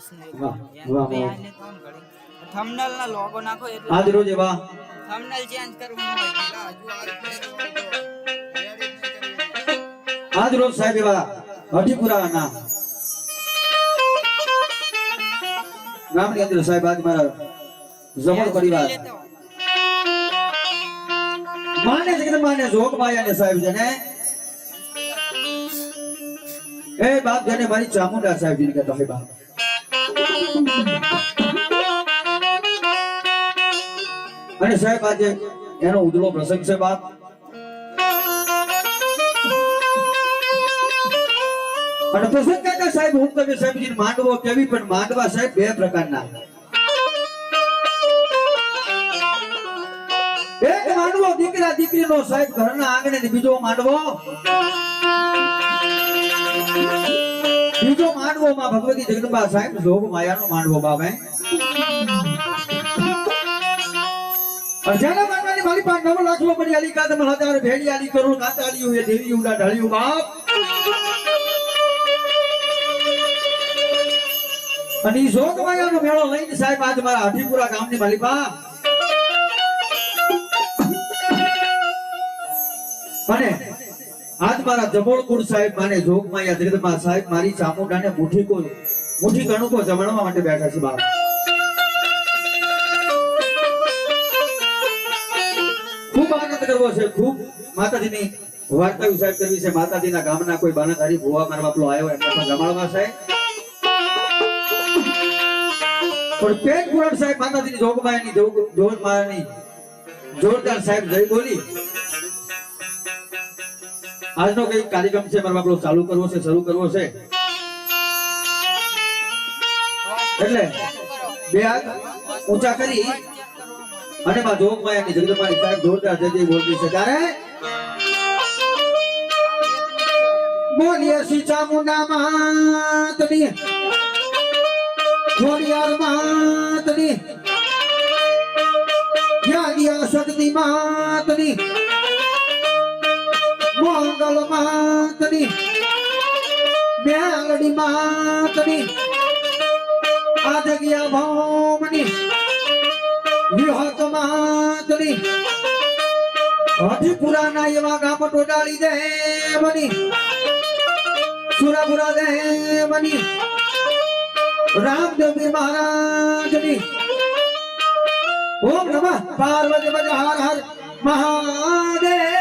Voice ને વાહ, વાહ, વાહ. થંબનેલ ના લોગો નાખો એટલે આજ રોજ એવા થંબનેલ ચેન્જ કરવું હોય પેલા હજુ આ રીતે edit નહીં કરવું. આજ રોજ સાહેબ એવા હઠીપુરાના ગામની અંદર સાહેબ આજ મારા જમણ પરિવાર. માને છે કે માને જોગ માયા ને સાહેબ છે ને? એ બાપ જેને મારી ચામુંડા સાહેબ જીને કહેતા હોય બાપ. અને સાહેબ, આજે એનો ઉજળો પ્રસંગ છે બાપ. અને પ્રસંગ કાકા સાહેબ, હું તમે સાહેબજી માંડવો કેવી પણ માંડવા સાહેબ બે પ્રકારના. એક માંડવો દીકરા દીકરીનો સાહેબ ઘરના આંગણે બીજો માંડવો. માંડવો ભગવતી જગદંબા સાહેબ જોગ માયાનો માંડવો બાબે હે અજાના માંડવાની મારી પાંચ નવ લાખલો પડી આલી કાદમ હજાર ભેડી આલી કરોડ કાતાલીઓ એ દેવી ઉડા ઢાળ્યું બાપ. અને જોગ માયાનો મેળો લઈને સાહેબ આજ મારા હઠીપુરા ગામની માલિકા અને આજ મારા જમોળકુર સાહેબ માને જોગમાં જગદંબા સાહેબ મારી ચામુંડાને મુઠી કો મુઠ્ઠી કણુકો જમણવા માટે બેઠા છે બાપ. ખૂબ આનંદ કરવો છે, ખૂબ માતાજીની વાર્તા સાહેબ કરવી છે. માતાજીના ગામના કોઈ બાનાધારી ભુવા મારા બાપલો આવ્યો, એમને પણ જમાડવા સાહેબ. પણ પેટ પુરાણ સાહેબ માતાજીની જોગમાયાની, જોગ જોગમાયાની જોરદાર સાહેબ જય બોલી. આજનો કઈ કાર્યક્રમ છે, મારા બાપલો ચાલુ કરવો છે, શરૂ કરવો છે. એટલે બે હાથ ઊંચા કરી અને માં જોગમાયાની જગદંબાની સાહેબ જોરદાર જય બોલતી છે. ત્યારે બોલીએ શ્રી ચામુંડા માતની ખોડિયાર માતની યાદિયા શક્તિ માતની મોંગલ માતની મેલડી માતની આ જગ્યા ભોમની વિહત માતની હઠીપુરાના એવા ગામ ટોટાળી દેવની સુરાપુરા દેવની રામદેવજી મહારાજની, ઓમ નમઃ પાર્વતી હર હર મહાદેવ.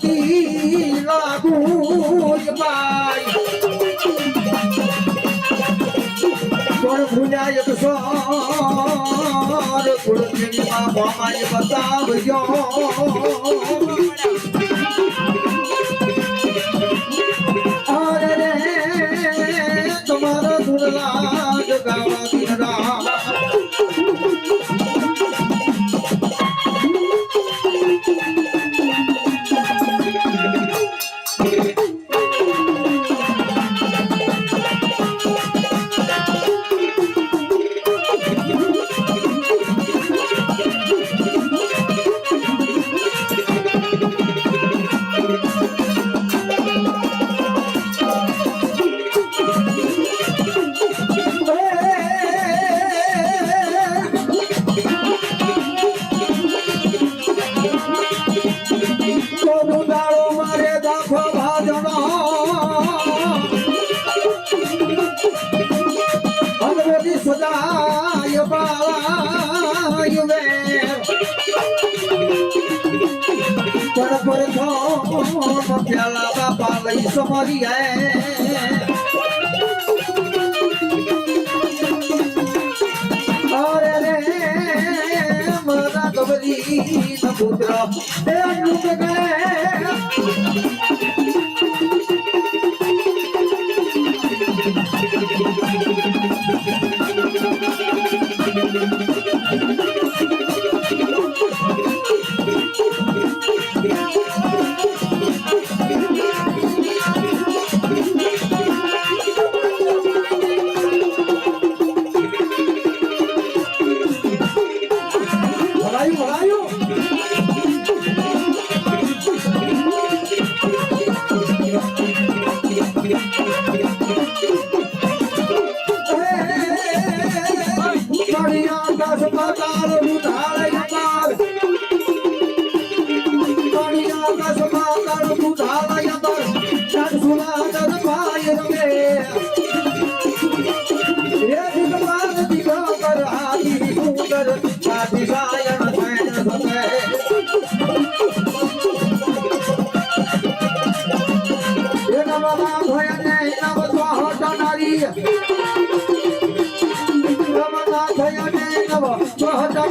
ગણપતિ લાગુ પાય કોણ ભૂલ્યા એક સોર બતાવજો થો પ્યાલા બાપા લઈ સમરી અરે રે મારા ગબરી ન એ અનુપ ગણે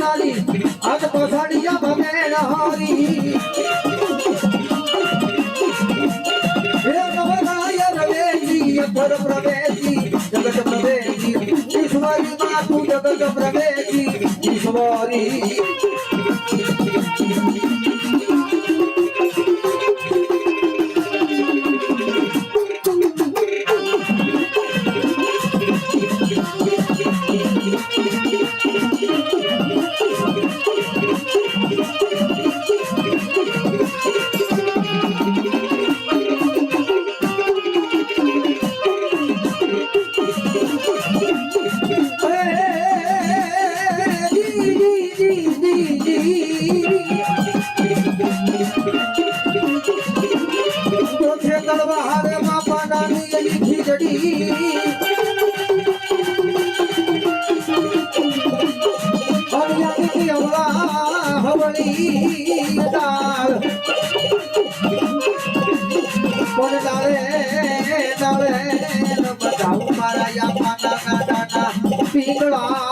સ્વાહ ટનારી અત પસાડિયા ભગેન હારી હે નવરાય રવેજી અધર પ્રવેશી, જગત પ્રવેશી. ઈશ્વરી માતુ જગત પ્રવેશી, ઈશ્વરી. 没事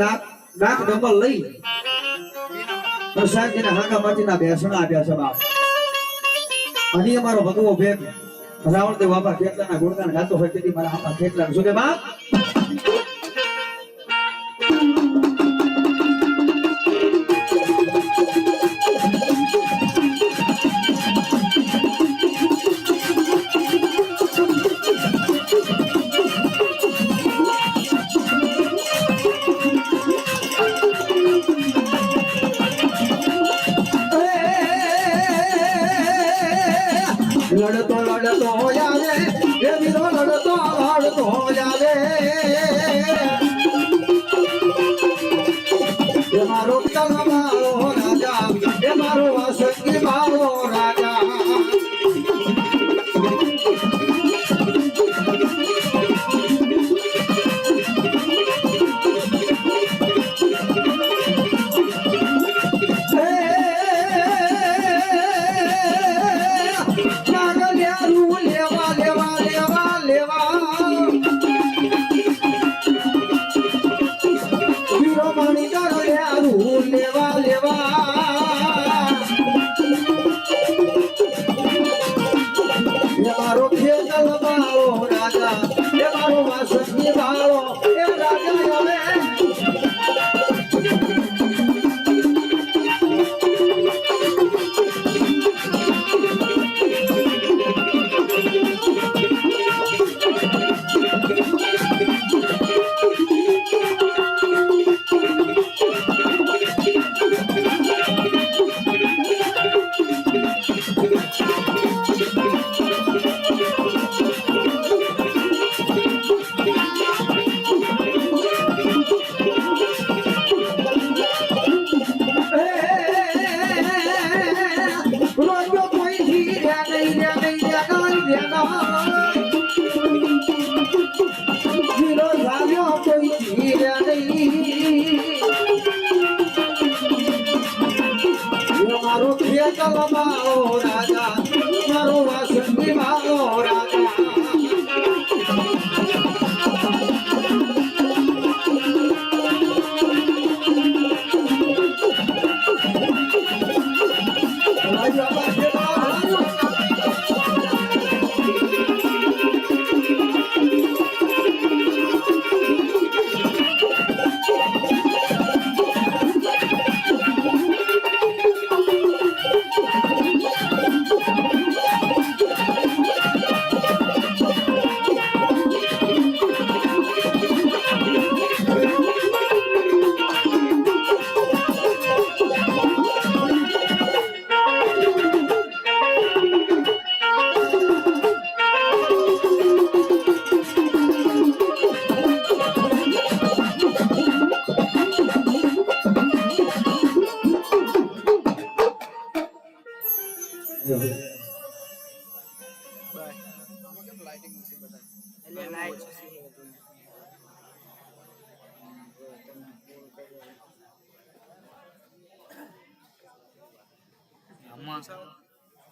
નાક નાક ડબલ લઈ અને સાહેબ જેને હાંકા માટીના બેસણા આપ્યા છે બાપ. અને એ મારો ભગવો ભેગ. રાવણ દેવ બાપા ખેતલાના ગુણગાન ગાતો હોય તેથી મારા આપા ખેતલા શું કે બાપ? લડતો લડતો આવે એ વીરો લડતો લડતો આવે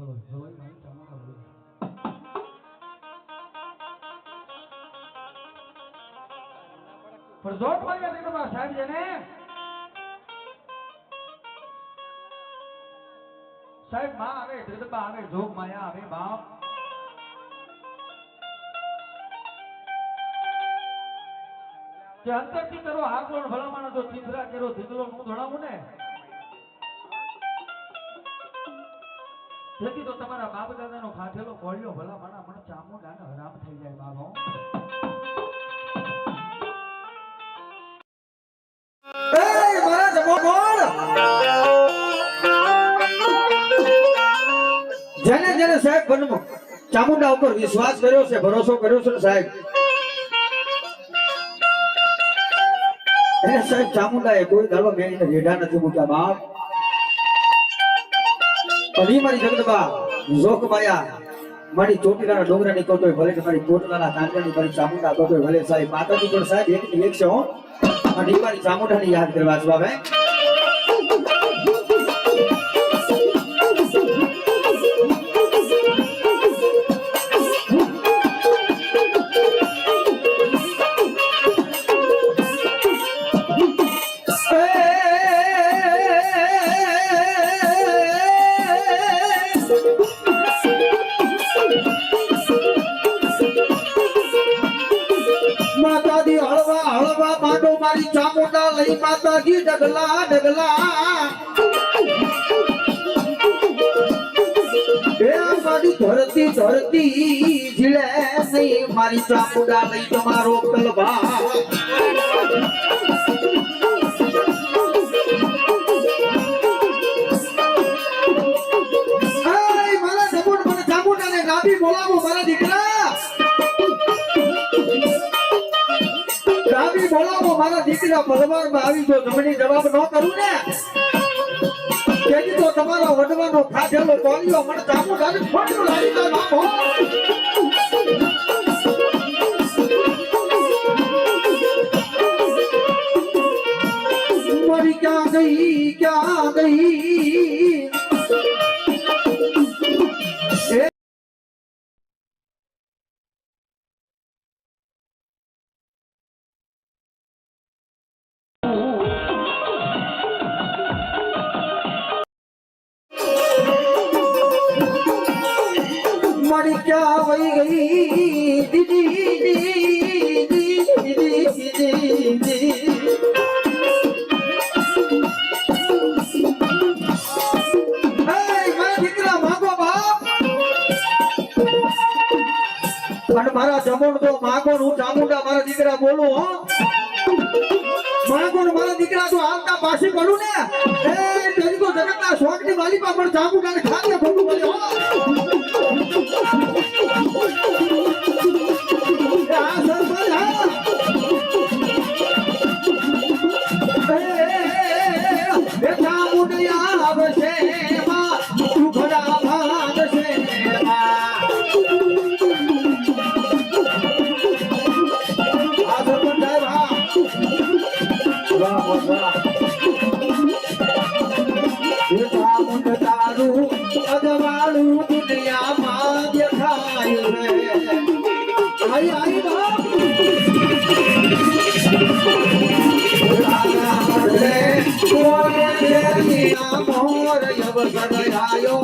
પ્રજોત પડી ગયા તમારા સાહેબ જેને સાહેબમાં આવે જગદંબા આવે જોગ માયા આવે બાપ જે અંતરથી કરો હાકલો ને તો જો થીંગરા કેરો હું નું ધણાવું ને તેથી તો તમારા બાપ દાદાનો ખાધેલો કોળિયો ભલામણા મને ચામુંડાને હરામ થઈ જાય બાબો જેને જેને સાહેબ બનમો ચામુંડા ઉપર વિશ્વાસ કર્યો છે, ભરોસો કર્યો છે સાહેબ? એને સાહેબ ચામુંડા એ કોઈ દાડો મેં એને રેઢા નથી મૂક્યા બાપ. ઈ મારી જગદબા જોક માયા મારી ચોટીલાના ડોંગરાની કોટોય ભલે કે મારી કોટલાના કાંકરાની મારી ચામુંડા કોટોય ભલે સાહેબ, માતાજી પણ સાહેબ, એક એક છે હો. અને મારી ચામુંડાની યાદ કરવા છે બાપ મારી લઈ તમારો કલભા મારા દીકરા. બોલાવો, મારા દીકરા ભગવાનમાં આવી જો, જમણી જવાબ ન કરું ને. તેથી તો તમારો વડવાનો ખાધેલો તોલિયો મને ચામુંડાને ખોટું લાવી જાય મરી ક્યાં ગઈ ક્યાં ગઈ અને મારા જમણ તો માગો ને હું ચામુંડા મારા દીકરા બોલું, હો. માગો મારા દીકરા તો આવતા પાછી કરું ને. એ તેની તો જગતના શોખની વાલી પા પણ ચામુંડા ને ખાતે ખોટું બોલે વાહ વાહ વાહ એ ચામુંડ તારું અજવાળું દુનિયામાં દેખાય રે આઈ આઈ મોર યવસર આયો